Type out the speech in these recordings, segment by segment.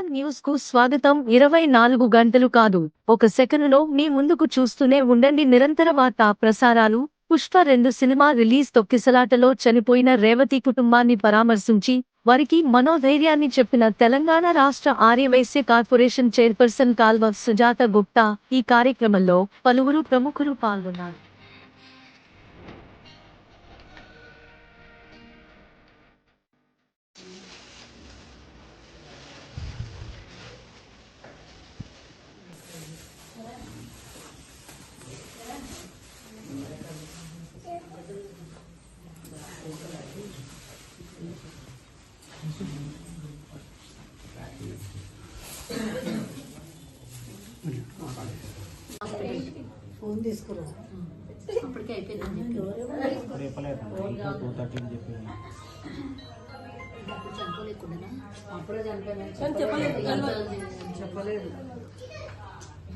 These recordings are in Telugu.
న్యూస్కు స్వాగతం. ఇరవై నాలుగు గంటలు కాదు ఒక సెకనులో మీ ముందుకు చూస్తూనే ఉండండి. నిరంతర వార్తా ప్రసారాలు. పుష్ప రెండు సినిమా రిలీజ్ తొక్కిసలాటలో చనిపోయిన రేవతి కుటుంబాన్ని పరామర్శించి వారికి మనోధైర్యాన్ని చెప్పిన తెలంగాణ రాష్ట్ర ఆర్యవైశ్య కార్పొరేషన్ చైర్పర్సన్ కాల్వ సుజాత గుప్తా ఈ కార్యక్రమంలో పలువురు ప్రముఖులు పాల్గొన్నారు. ఫోన్ తీసుకురా. అప్పటికే టూ చెప్పింది అప్పుడు చనిపోలేకుండా అప్పుడే చనిపోయినా? చెప్పలేదు. చెప్పలేదు.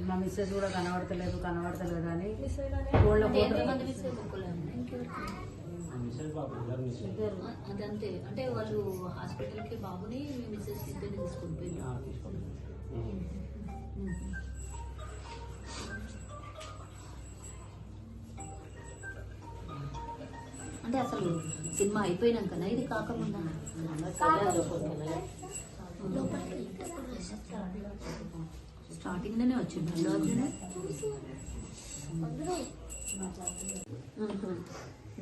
మా మిస్సెస్ కూడా కనబడతలేదు కనబడతలేదు అని ఫోన్లో ఫోటో మిస్సెస్ బాబు ఇద్దరు మిస్ అదంతే. అంటే వాళ్ళు హాస్పిటల్కి బాబుని మీ మిస్సెస్ పోయింది తీసుకోండి అంటే అసలు సినిమా అయిపోయినాకనా ఇది కాకముందా? స్టార్టింగ్లోనే వచ్చింది అల్లు అర్జున్.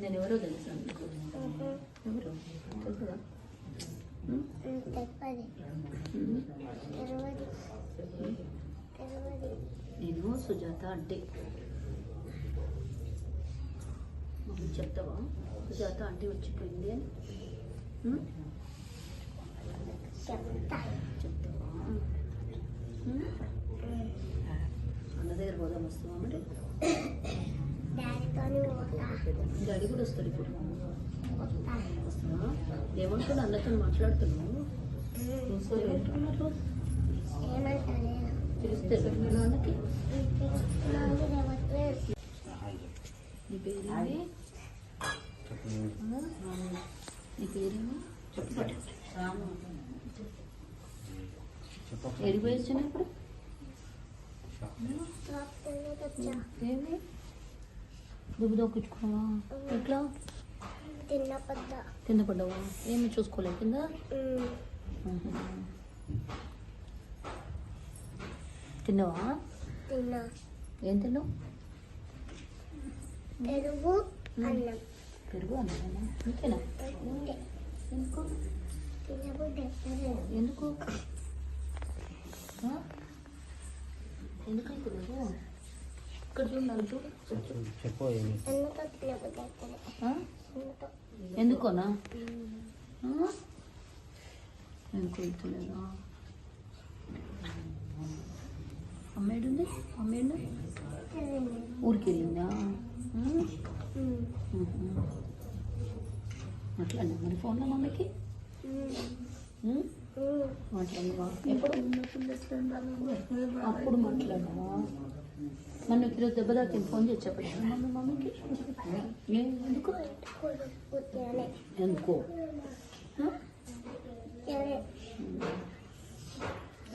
నేను ఎవరో తెలుసా ఎవరు తెలుసా నేను సుజాత అంటే చెప్తావా సుజాత అంటే వచ్చిపోయింది అని చెప్తావా అన్న దగ్గర పోదాం వస్తావా మరి డాడీ కూడా వస్తాడు ఇప్పుడు ఏమంటున్నా అన్నతో మాట్లాడుతున్నావు నీ పేరేంటి నీ పేరేమి చెప్పు ఎడిపోయి వచ్చిన ఇప్పుడు ఏమి దుబ్బు దొక్కించుకున్నావా ఎట్లా? కింద పడ్డావా ఏమి చూసుకోలేదు కింద. తిన్నావా? తిన్న. ఏం తిన్నావు? పెరుగు అన్నం. పెరుగు అన్నమా? అంతేనా అంతే. ఎందుకు? ఎందుకు? ఎందుకు ఎందుకోనా? ఎందుకు వెళ్తలేదా అమ్మేడుంది అమ్మేడు ఊరికి వెళ్ళిందా. అట్లానే మరి ఫోన్లో మమ్మీకి? ఉం? మాట్లాడినవా ఎప్పుడు? అప్పుడు మాట్లాడినవా మరి నువ్వు ఈరోజు దెబ్బ తాకింది ఫోన్ చేసి చెప్పచ్చు మమ్మీ మమ్మీకి ఎందుకు? ఎందుకో?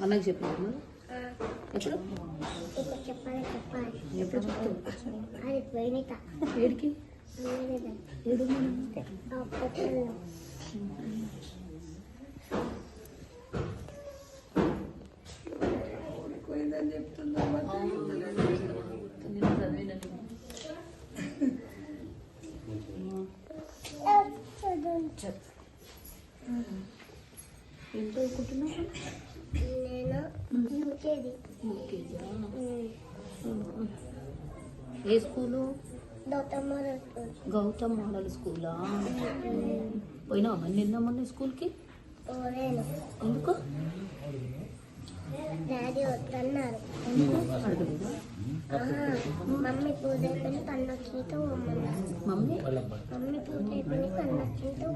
అన్నకి చెప్పాను ఎప్పుడు? ఇప్పుడు చెప్పాలి చెప్పాలి. ఎప్పుడు చెప్తావు? ఏడికి? ఏడు ఆ ఏం చదువుకుంటున్నావు నేను ఏ స్కూలు? గౌతమ్ మోడల్ స్కూలా? పోయినావా? మరి నిన్న మొన్న స్కూల్కి? ఎందుకు? డాడీ వద్దన్నారు మమ్మీ పూజ అయిపోయిన కన్నొచ్చితో మమ్మీ? మమ్మీ పూజ అయిపోయిన కన్నొచ్చితో